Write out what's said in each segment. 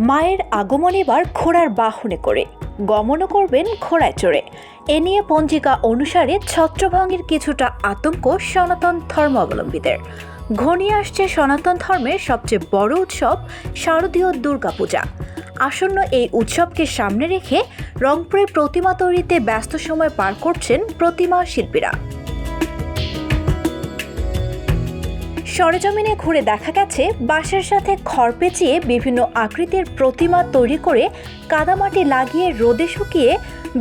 মায়ের আগমন এবার ঘোড়ার বাহনে করে। গমনও করবেন ঘোড়ায় চড়ে। এ নিয়ে পঞ্জিকা অনুসারে ছত্রভঙ্গের কিছুটা আতঙ্ক সনাতন ধর্মাবলম্বীদের। ঘনিয়ে আসছে সনাতন ধর্মের সবচেয়ে বড় উৎসব শারদীয় দুর্গাপূজা। আসন্ন এই উৎসবকে সামনে রেখে রংপুরে প্রতিমা তৈরিতে ব্যস্ত সময় পার করছেন প্রতিমা শিল্পীরা। সরেজমিনে ঘুরে দেখা গেছে বাঁশের সাথে খড় পেঁচিয়ে বিভিন্ন আকৃতির প্রতিমা তৈরি করে কাদামাটি লাগিয়ে রোদে শুকিয়ে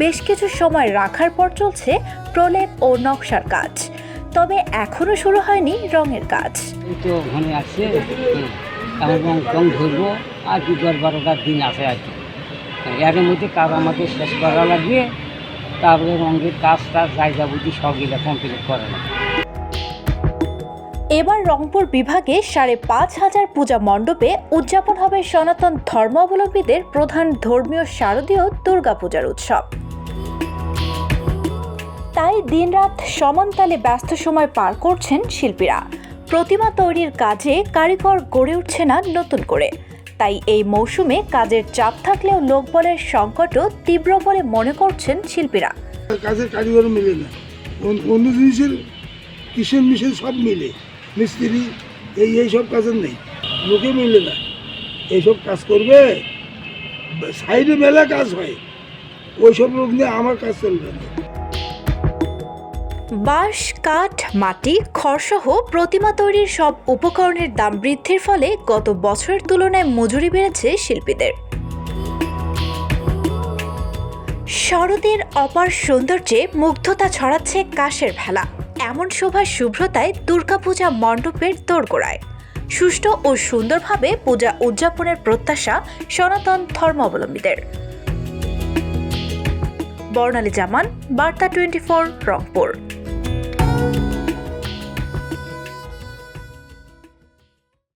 বেশ কিছু সময় রাখার পর চলছে প্রলেপ ও নকশার কাজ। তবে এখনও শুরু হয়নি রঙের কাজ। ধরবো, আর দিন আছে আর কি। এর মধ্যে কাজ শেষ করা লাগবে, তারপরে রঙের কাজ টাজ যাই যাবতীয় সবগুলো কমপ্লিট করা লাগবে এবার রংপুর বিভাগে সাড়ে পাঁচ হাজার পূজা মণ্ডপে উদযাপন হবে সনাতন ধর্মাবলম্বীদের প্রধান ধর্মীয় শারদীয় দুর্গাপূজার উৎসব। তাই দিনরাত সমানতালে ব্যস্ত সময় পার করছেন শিল্পীরা। প্রতিমা তৈরির কাজে কারিগর গড়ে উঠছে না নতুন করে। তাই এই মৌসুমে কাজের চাপ থাকলেও লোকবলের সংকটও তীব্র বলে মনে করছেন শিল্পীরা। কাজের কারিগর মিলে না। অন্য জিনিসের কিসের মিশেল সব মিলে। মিস্ত্রি, এই এই সব কাজের নেই। লোকে মিলে না। এইসব কাজ করবে, সাইডে মেলা কাজ হয়। ওইসব লোক নিয়ে আমার কাজ চলবে না। বাঁশ, কাঠ, মাটি, খড়সহ প্রতিমা তৈরির সব উপকরণের দাম বৃদ্ধির ফলে গত বছরের তুলনায় মজুরি বেড়েছে শিল্পীদের। শরতের অপার সৌন্দর্যে মুগ্ধতা ছড়াচ্ছে কাশের ভেলা। এমন শোভা শুভ্রতায় দুর্গাপূজা মণ্ডপের দোরগোড়ায়। সুষ্ঠু ও সুন্দরভাবে পূজা উদযাপনের প্রত্যাশা সনাতন ধর্মাবলম্বীদের। বর্ণালী জামান, বার্তা টোয়েন্টি ফোর রংপুর।